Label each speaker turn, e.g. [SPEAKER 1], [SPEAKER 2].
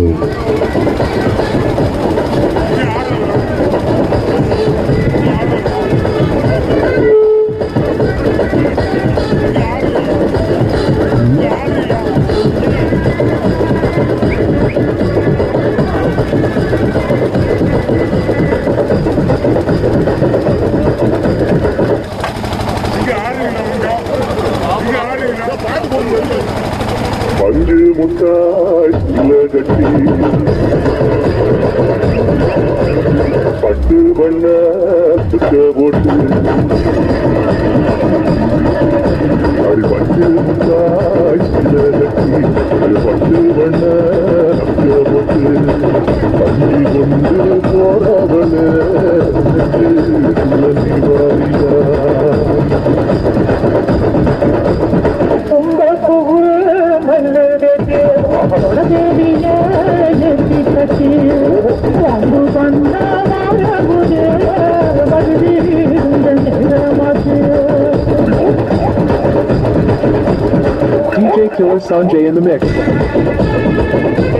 [SPEAKER 1] mình பஞ்சு முட்டாய் இல்ல பட்டு பண்ண சுத்த போட்டு. அது பட்டு முட்டாய் இல்ல அது பட்டு பண்ண சுத்த போட்டு. பஞ்சு கொண்டு போறவளே
[SPEAKER 2] DJ Killer Sanjay in the mix.